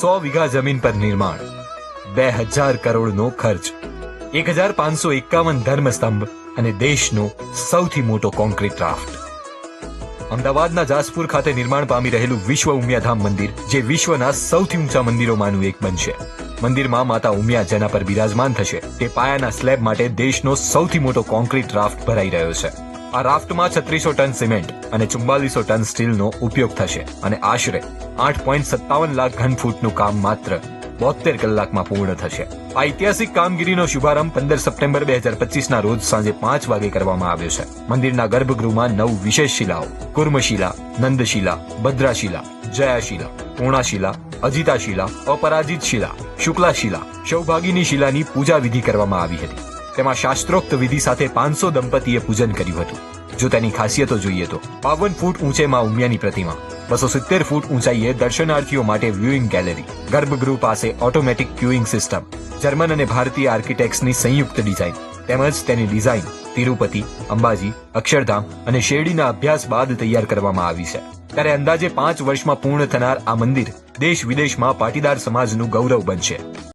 સો વીઘા જમીન પર નિર્માણ બે હજાર કરોડનો ખર્ચ એક હજાર પાંચસો એકાવન ધર્મસ્તંભ અને દેશનો સૌથી મોટો કોન્ક્રીટ રાફ્ટ અમદાવાદના જાસપુર ખાતે નિર્માણ પામી રહેલું વિશ્વ ઉમિયાધામ મંદિર જે વિશ્વના સૌથી ઊંચા મંદિરોમાંનું એક બનશે મંદિરમાં માતા ઉમિયા જેના પર બિરાજમાન થશે તે પાયાના સ્લેબ માટે દેશનો સૌથી મોટો કોન્ક્રીટ રાફ્ટ ભરાઈ રહ્યો છે આ રાફ્ટમાં છત્રીસો ટન સિમેન્ટ અને ચુમ્બાલીસો ટન સ્ટીલનો ઉપયોગ થશે અને આશરે આઠ પોઈન્ટ સત્તાવન લાખ ઘન ફૂટનું કામ માત્ર બોતેર કલાકમાં પૂર્ણ થશે. ઐતિહાસિક કામગીરીનો શુભારંભ પંદર સપ્ટેમ્બર બે હજાર પચીસના રોજ સાંજે પાંચ વાગે કરવામાં આવ્યો છે. મંદિરના ગર્ભગૃહમાં નવ વિશેષ શિલાઓ, કુર્મશિલા, નંદશિલા, ભદ્રાશિલા, જયાશિલા, પૂર્ણાશિલા, અજિતાશિલા અપરાજિત શિલા શુક્લાશિલા, સૌભાગીની શિલાની પૂજા વિધિ કરવામાં આવી હતી. તેમાં શાસ્ત્રોક્ત વિધિ સાથે પાંચસો દંપતીએ પૂજન કર્યું હતું. જો તેની ખાસિયતો જોઈએ તો, બાવન ફૂટ ઊંચેમાં ઉમિયાની પ્રતિમા, બસો સિત્તેર ફૂટ ઊંચાઈએ દર્શનાર્થીઓ માટે વ્યુઇંગ ગેલેરી ગર્ભગૃહ પાસે ઓટોમેટિક ક્યુઇંગ સિસ્ટમ જર્મન અને ભારતીય આર્કિટેક્ટ્સની સંયુક્ત ડિઝાઇન તેમજ તેની ડિઝાઇન તિરુપતિ, અંબાજી, અક્ષરધામ અને શેરડીના અભ્યાસ બાદ તૈયાર કરવામાં આવી છે. ત્યારે અંદાજે પાંચ વર્ષમાં પૂર્ણ થનાર આ મંદિર દેશ વિદેશમાં પાટીદાર સમાજનું ગૌરવ બનશે.